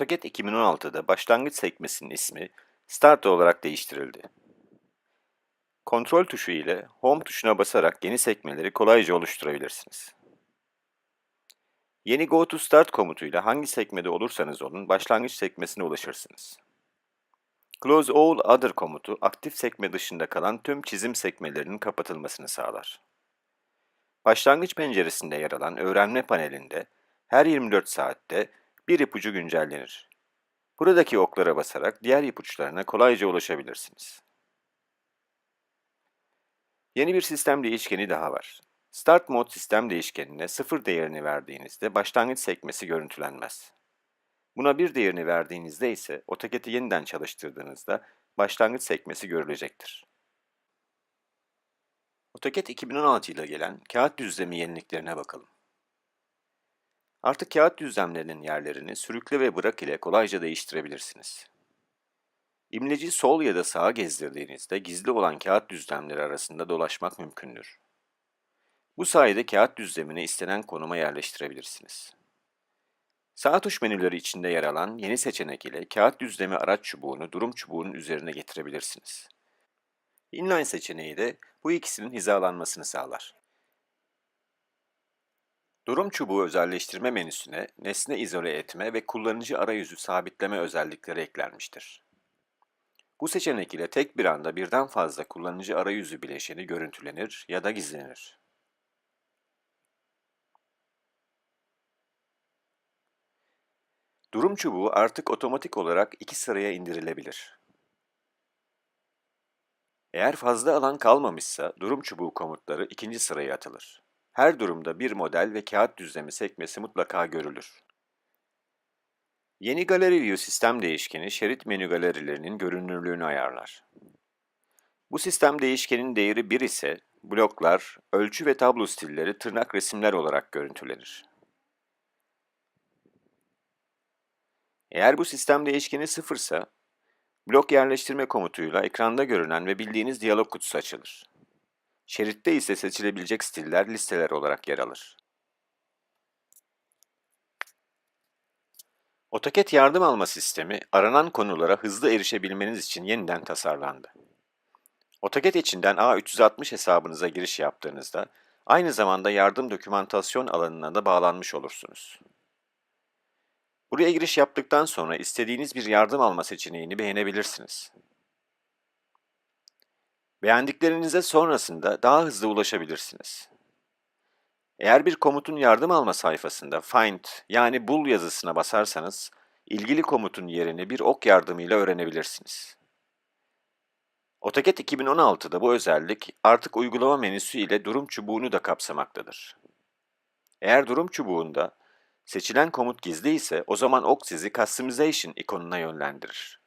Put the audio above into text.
AutoCAD 2016'da başlangıç sekmesinin ismi Start olarak değiştirildi. Kontrol tuşu ile Home tuşuna basarak yeni sekmeleri kolayca oluşturabilirsiniz. Yeni Go to Start komutuyla hangi sekmede olursanız olun başlangıç sekmesine ulaşırsınız. Close All Other komutu aktif sekme dışında kalan tüm çizim sekmelerinin kapatılmasını sağlar. Başlangıç penceresinde yer alan öğrenme panelinde her 24 saatte bir ipucu güncellenir. Buradaki oklara basarak diğer ipuçlarına kolayca ulaşabilirsiniz. Yeni bir sistem değişkeni daha var. Start Mode sistem değişkenine 0 değerini verdiğinizde başlangıç sekmesi görüntülenmez. Buna bir değerini verdiğinizde ise AutoCAD'i yeniden çalıştırdığınızda başlangıç sekmesi görülecektir. AutoCAD 2016 ile gelen kağıt düzlemi yeniliklerine bakalım. Artık kağıt düzlemlerinin yerlerini sürükle ve bırak ile kolayca değiştirebilirsiniz. İmleci sol ya da sağa gezdirdiğinizde gizli olan kağıt düzlemleri arasında dolaşmak mümkündür. Bu sayede kağıt düzlemini istenen konuma yerleştirebilirsiniz. Sağ tuş menüleri içinde yer alan yeni seçenek ile kağıt düzlemi araç çubuğunu durum çubuğunun üzerine getirebilirsiniz. Inline seçeneği de bu ikisinin hizalanmasını sağlar. Durum çubuğu özelleştirme menüsüne nesne izole etme ve kullanıcı arayüzü sabitleme özellikleri eklenmiştir. Bu seçenek ile tek bir anda birden fazla kullanıcı arayüzü bileşeni görüntülenir ya da gizlenir. Durum çubuğu artık otomatik olarak iki sıraya indirilebilir. Eğer fazla alan kalmamışsa durum çubuğu komutları ikinci sıraya atılır. Her durumda bir model ve kağıt düzlemi sekmesi mutlaka görülür. Yeni Gallery View sistem değişkeni şerit menü galerilerinin görünürlüğünü ayarlar. Bu sistem değişkenin değeri 1 ise bloklar, ölçü ve tablo stilleri tırnak resimler olarak görüntülenir. Eğer bu sistem değişkeni 0 ise blok yerleştirme komutuyla ekranda görünen ve bildiğiniz diyalog kutusu açılır. Şeritte ise seçilebilecek stiller listeler olarak yer alır. AutoCAD yardım alma sistemi, aranan konulara hızlı erişebilmeniz için yeniden tasarlandı. AutoCAD içinden A360 hesabınıza giriş yaptığınızda, aynı zamanda yardım dokümantasyon alanına da bağlanmış olursunuz. Buraya giriş yaptıktan sonra istediğiniz bir yardım alma seçeneğini beğenebilirsiniz. Beğendiklerinize sonrasında daha hızlı ulaşabilirsiniz. Eğer bir komutun yardım alma sayfasında find yani bul yazısına basarsanız, ilgili komutun yerini bir ok yardımıyla öğrenebilirsiniz. AutoCAD 2016'da bu özellik artık uygulama menüsü ile durum çubuğunu da kapsamaktadır. Eğer durum çubuğunda seçilen komut gizli ise o zaman ok sizi Customization ikonuna yönlendirir.